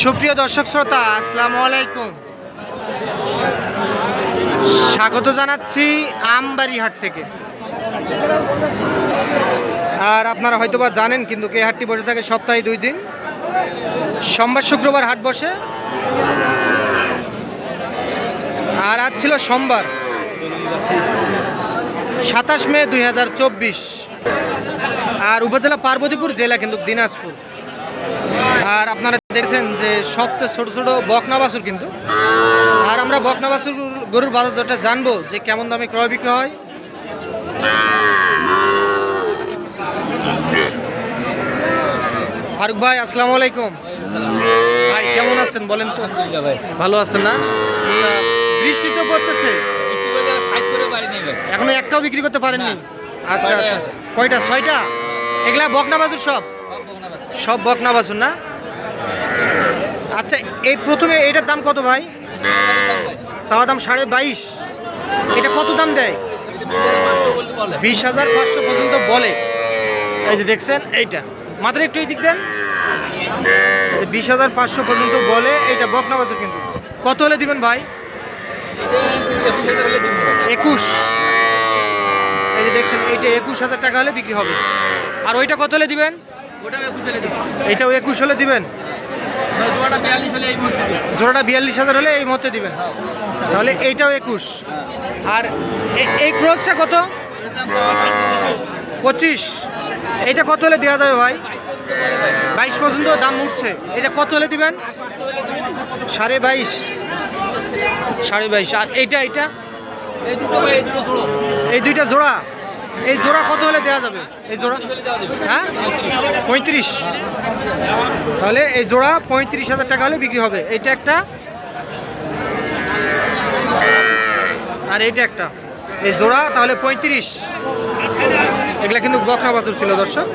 সুপ্রিয় দর্শক শ্রোতা, আসসালামু আলাইকুম। স্বাগত জানাচ্ছি আমবাড়ি হাট থেকে। আর আপনারা হয়তোবা জানেন, কিন্তু এই হাটটি বসে থাকে সপ্তাহে দুই দিন। সোমবার শুক্রবার হাট বসে। আর আজ ছিল সোমবার, সাতাশ মে দুই হাজার চব্বিশ। আর উপজেলা পার্বতীপুর জেলা কিন্তু দিনাজপুর। আর আপনারা দেখছেন যে সবচেয়ে ছোট ছোট বকনা বাছুর কিন্তু। আর আমরা বকনা বাছুর গরুর বাজার দরটা জানব যে কেমন দামে ক্রয় বিক্রয় হয়। ফারুক ভাই আসসালামু আলাইকুম। ভাই কেমন আছেন বলেন তো? ভাই। ভালো আছেন না? আচ্ছা, বৃষ্টি তো পড়তেছে। এখনও একটাও বিক্রি করতে পারেননি আচ্ছা আচ্ছা। কয়টা? ছয়টা? এগুলা বকনা বাছুর সব? সব বকনা বাচ্চা। সব বকনা বাছুর না? আচ্ছা এই প্রথমে এটার দাম কত ভাই? সাওয়া দাম সাড়ে বাইশ। এটা কত দাম দেয়? এটা। বিশ হাজার পাঁচশো পর্যন্ত বলে। এই যে দেখছেন এইটা। মাত্র একটু এই দিক দেন। বিশ হাজার পাঁচশো পর্যন্ত বলে এইটা বকনা বাছুর কিন্তু। কত হলে দিবেন ভাই? একুশ। এই যে দেখছেন এইটা একুশ হাজার টাকা হলে বিক্রি হবে। আর ওইটা কত হলে দিবেন? ওটাও একুশ হলে দিবেন? জোড়াটা বিয়াল্লিশ দিব। জোড়াটা বিয়াল্লিশ হাজার হলে এই মুহূর্তে দিবেন হ্যাঁ। তাহলে এইটাও একুশ আর এই ক্রসটা কত পঁচিশ। এইটা কত হলে দেওয়া যাবে ভাই বাইশ পর্যন্ত দাম উঠছে এটা কত হলে দিবেন। সাড়ে বাইশ সাড়ে বাইশ আর এইটা এইটা এই দুটো ভাই, এই দুটো জোড়ো। এই জোড়া কত হলে দেওয়া যাবে? এই জোড়া। হ্যাঁ? পঁয়ত্রিশ। তাহলে এই জোড়া পঁয়ত্রিশ হাজার টাকা হলে বিক্রি হবে। এটা একটা? আর এইটা একটা। এই জোড়া তাহলে পঁয়ত্রিশ। এগুলা কিন্তু বকনা বাছুর ছিল, দর্শক।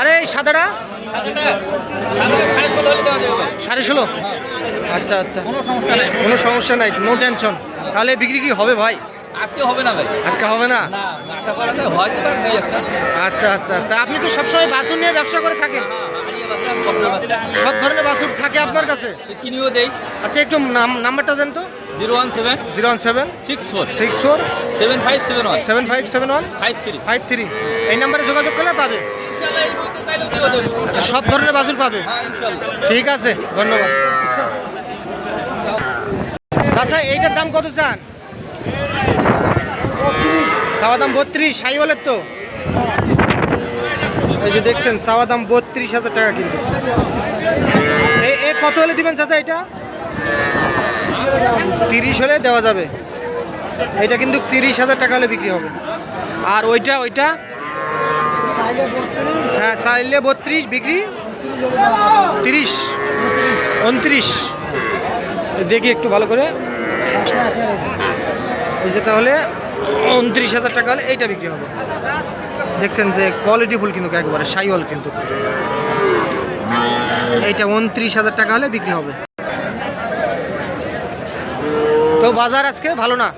আরে, এই সাদাটা? সাড়ে ষোলো। আচ্ছা আচ্ছা। কোনো সমস্যা নেই। কোনো সমস্যা নাই। নো টেনশন তাহলে বিক্রি কি হবে ভাই? আজকে হবে না ভাই। আজকে হবে না? না আশা করা যায় হয়তো পারে দুই একটা। আচ্ছা আচ্ছা। তা আপনি তো সবসময় বাছুর নিয়ে ব্যবসা করে থাকেন? হ্যাঁ, বাচ্চা। সব ধরনের বাছুর থাকে আপনার কাছে? কিনিও দেই। আচ্ছা একটু নাম নাম্বারটা দেন তো। Zero one seven zero one seven six four six four seven five seven one seven five seven one five three. Five three. এই নাম্বারে যোগাযোগ করলে পাবে? আচ্ছা, সব ধরনের বাছুর পাবে? হ্যাঁ ঠিক আছে ধন্যবাদ। চাচা এইটার দাম কত চান? চাওয়া দাম বত্রিশ সাই বলের তো। এই যে দেখছেন চাওয়া দাম বত্রিশ হাজার টাকা কিন্তু। এই এ কত হলে দিবেন চাচা এটা? তিরিশ হলে দেওয়া যাবে। এটা কিন্তু তিরিশ হাজার টাকা হলে বিক্রি হবে। আর ওইটা ওইটা? হ্যাঁ চাইলে বত্রিশ বিক্রি? তিরিশ। উনত্রিশ। দেখি একটু ভালো করে। এই যে তাহলে উনত্রিশ হাজার টাকা হলে এইটা বিক্রি হবে। দেখছেন যে কোয়ালিটি ফুল কিন্তু একবারে, সাইওয়াল কিন্তু। এইটা উনত্রিশ হাজার টাকা হলে বিক্রি হবে। তো বাজার আজকে ভালো না?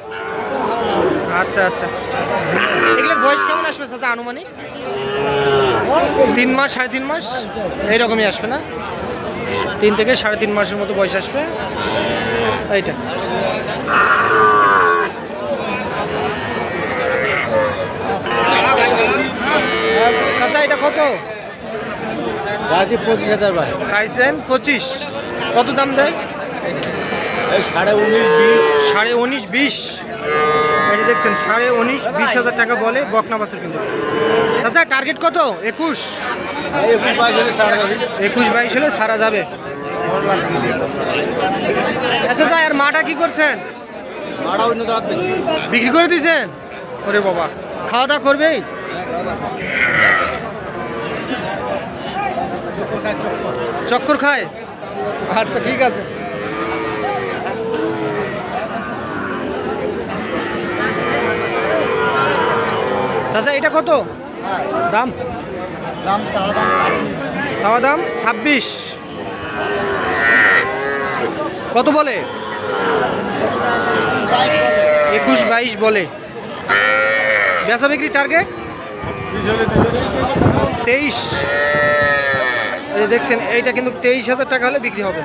আচ্ছা আচ্ছা। এগুলোর বয়স কেমন আসবে চাচা, আনুমানিক? তিন মাস, সাড়ে তিন মাস? এইরকমই আসবে না? তিন থেকে সাড়ে তিন মাসের মতো বয়স আসবে। এইটা চাচা এটা কত? চার্জি পঁচিশ হাজার ভাই। চাইছেন পঁচিশ। কত দাম দেয়? সাড়ে উনিশ বিশ। সাড়ে উনিশ বিশ। এই দেখছেন সাড়ে উনিশ বিশ হাজার টাকা বলে বকনা বাছুর কিন্তু। চাচা টার্গেট কত? একুশ। একুশ বাইশ হলে সারা যাবে। আচ্ছা স্যার আর মাটা কি করছেন? বিক্রি করে দিয়েছেন? ওরে বাবা খাওয়া দাওয়া করবেই? চক্কর খায় আচ্ছা ঠিক আছে। চাচা এটা কত? দাম? দাম দাম দাম ছাব্বিশ। কত বলে? একুশ বাইশ বলে। বেচা বিক্রি টার্গেট তেইশ। এই দেখছেন এইটা কিন্তু তেইশ হাজার টাকা হলে বিক্রি হবে।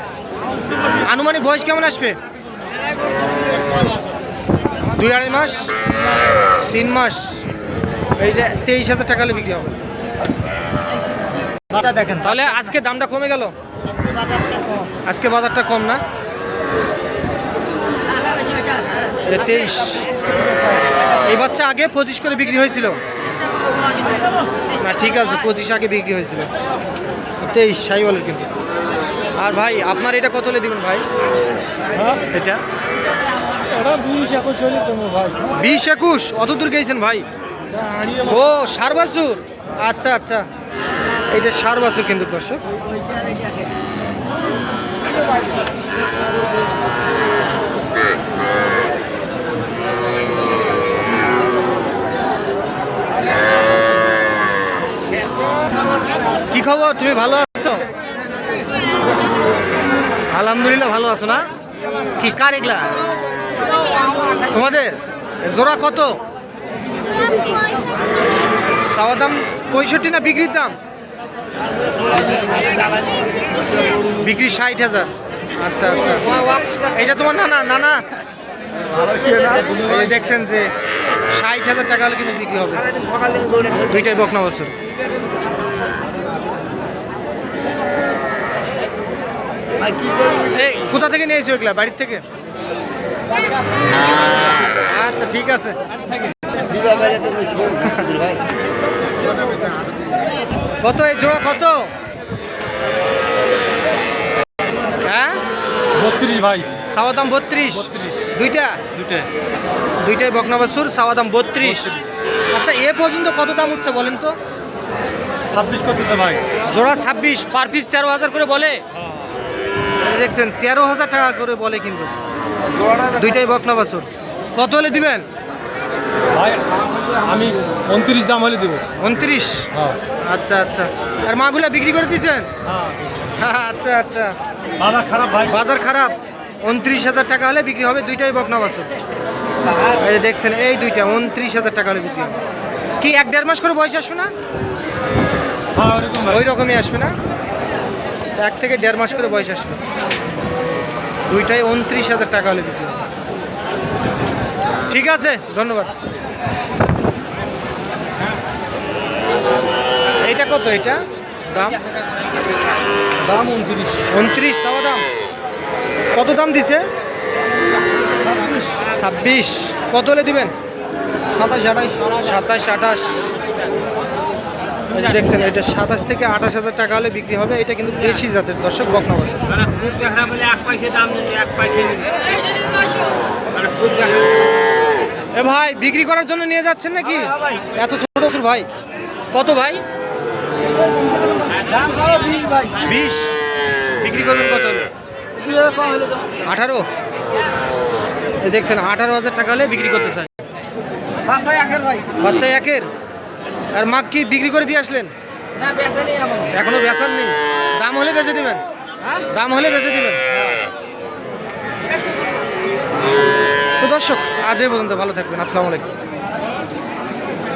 আনুমানিক বয়স কেমন আসবে? দুই আড়াই মাস? তিন মাস? এইটা তেইশ হাজার টাকা হলে বিক্রি হবে। দেখেন। তাহলে আজকে দামটা কমে গেল? আজকে বাজারটা কম। আজকে বাজারটা কম না? তেইশ। এই বাচ্চা আগে পঁচিশ করে বিক্রি হয়েছিল। না ঠিক আছে পঁচিশ আগে বিক্রি হয়েছিল। তেইশ সাই বলের কিন্তু আর ভাই আপনার এটা কত হলে দিবেন ভাই? এটা? ওটা বিশ একুশ অত দূর গেছেন ভাই? ও সার বাছুর? আচ্ছা আচ্ছা। এটা সার বাছুর কিন্তু দর্শক। কি খবর? তুমি ভালো আছো? আলহামদুলিল্লাহ ভালো আছো না? কি কার এগুলা? তোমাদের? জোড়া কত? চাওয়া দাম পঁয়ষট্টি না বিক্রির দাম? বিক্রি ষাট হাজার। আচ্ছা আচ্ছা। এটা তোমার নানা? নানা? দেখছেন যে ষাট হাজার টাকা হলে কিন্তু বিক্রি হবে। দুইটাই বকনা বছর। এই কোথা থেকে নিয়েছো এগুলা? বাড়ির থেকে? আচ্ছা ঠিক আছে। কত এই জোড়া কত? হ্যাঁ? বত্রিশ ভাই। বত্রিশ। দুইটা? দুইটা। দুইটাই বকনাবাসুর বত্রিশ। আচ্ছা এ পর্যন্ত কত দাম উঠছে বলেন তো? ছাব্বিশ করতেছে ভাই। জোড়া ছাব্বিশ পার পিস তেরো হাজার করে বলে? এই দেখছেন তেরো হাজার টাকা করে বলে কিন্তু। দুইটাই বকনাবাসুর কত হলে দিবেন? আমি উনত্রিশ দাম হলে দেবো। উনত্রিশ? হ্যাঁ। আচ্ছা আচ্ছা। আর মাগুলা বিক্রি করে দিয়েছেন? হ্যাঁ আচ্ছা আচ্ছা। বাজার খারাপ ভাই। বাজার খারাপ। উনত্রিশ হাজার টাকা হলে বিক্রি হবে দুইটাই বকনা বাছুর। এই যে দেখছেন এই দুইটা উনত্রিশ হাজার টাকা হলে বিক্রি হবে। কি এক দেড় মাস করে বয়স আসবে না? হ্যাঁ ওই রকমই আসবে না? এক থেকে দেড় মাস করে বয়স আসবে। দুইটাই উনত্রিশ হাজার টাকা হলে বিক্রি ঠিক আছে ধন্যবাদ। এইটা কত এটা? দাম? দাম উনত্রিশ। উনত্রিশ চাওয়া দাম? কত দাম দিছে? ছাব্বিশ। কত হলে দিবেন? সাতাশ আঠাশ। সাতাশ আঠাশ। দেখছেন এটা সাতাশ থেকে আঠাশ হাজার টাকা হলে বিক্রি হবে। এটা কিন্তু দেশি জাতের দর্শক বকনা বছর এ ভাই বিক্রি করার জন্য নিয়ে যাচ্ছেন নাকি? এত ছোট ছোট ভাই। কত ভাই? দাম বিশ বিক্রি করবেন কত? আঠারো? দেখছেন আঠারো হাজার টাকা হলে বিক্রি করতে চাই। বাসায় একের ভাই। বাচ্চা একের? আর মাগ কি বিক্রি করে দিয়ে আসলেন? এখনও। বেচার নেই? দাম হলে বেঁচে দিবেন। হ্যাঁ? দাম হলে বেঁচে দেবেন। তো দর্শক আজ এই পর্যন্ত ভালো থাকবেন। আসসালামু আলাইকুম।